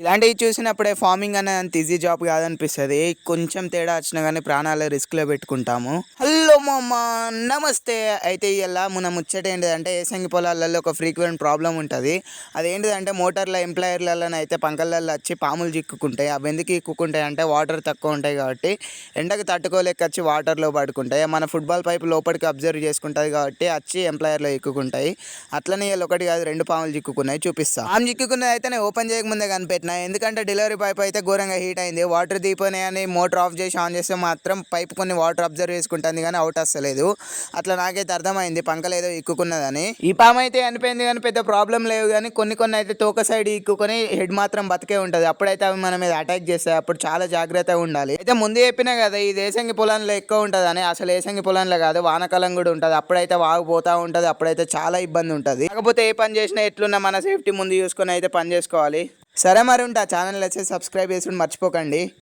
ఇలాంటివి చూసినప్పుడే ఫార్మింగ్ అనేది అంత ఈజీ జాబ్ కాదనిపిస్తుంది. కొంచెం తేడా వచ్చినా కానీ ప్రాణాలు రిస్క్లో పెట్టుకుంటాము. హలో మామ నమస్తే. అయితే ఇలా మన ముచ్చట ఏంటిదంటే ఏసంగి పొలాలలో ఒక ఫ్రీక్వెంట్ ప్రాబ్లం ఉంటుంది. అదేంటిదంటే మోటార్ల ఎంప్లాయర్లలో అయితే పంకళ్ళల్లో వచ్చి పాములు చిక్కుకుంటాయి. అవి ఎందుకు చిక్కుకుంటాయి అంటే వాటర్ తక్కువ ఉంటాయి కాబట్టి ఎండకు తట్టుకోలేక వచ్చి వాటర్లో పడుకుంటాయి. మన ఫుట్బాల్ పైప్ లోపలికి అబ్జర్వ్ చేసుకుంటుంది కాబట్టి వచ్చి ఎంప్లాయర్లో ఎక్కుకుంటాయి అట్లనే వీళ్ళు ఒకటి కాదు రెండు పాములు చిక్కుకున్నాయి. చూపిస్తాను పాము చిక్కుకున్నది అయితే నేను ఓపెన్ చేయకముందే కనిపెట్టిన ఎందుకంటే డెలివరీ పైప్ అయితే ఘోరంగా హీట్ అయింది. వాటర్ దీపనే అని మోటార్ ఆఫ్ చేసి ఆన్ చేస్తే మాత్రం పైప్ కొన్ని వాటర్ అబ్జర్వ్ చేసుకుంటుంది కానీ అవుట్ వస్తలేదు అట్లా నాకైతే అర్థమైంది. పంకలేదో ఇక్కుకున్నదని. ఈ పాము అయితే అనిపోయింది కానీ పెద్ద ప్రాబ్లం లేవు కానీ కొన్ని కొన్ని అయితే తోక సైడ్ ఇక్కుకొని హెడ్ మాత్రం బతికే ఉంటుంది. అప్పుడైతే అవి మన మీద అటాక్ చేస్తాయి. అప్పుడు చాలా జాగ్రత్తగా ఉండాలి. అయితే ముందు చెప్పినా కదా ఈ ఏసంగి పొలంలో ఎక్కువ ఉంటుంది అని. అసలు ఏసంగి పొలంలో కాదు వానకాలం కూడా ఉంటుంది. అప్పుడైతే వాగు పోతా ఉంటుంది. అప్పుడైతే చాలా ఇబ్బంది ఉంటుంది. కాకపోతే ఏ పని చేసినా ఎట్లున్నా మన సేఫ్టీ ముందు చూసుకొని అయితే పని చేసుకోవాలి. సరే మరి ఉంటా ఛానల్ వచ్చి సబ్స్క్రైబ్ చేసుకుని మర్చిపోకండి.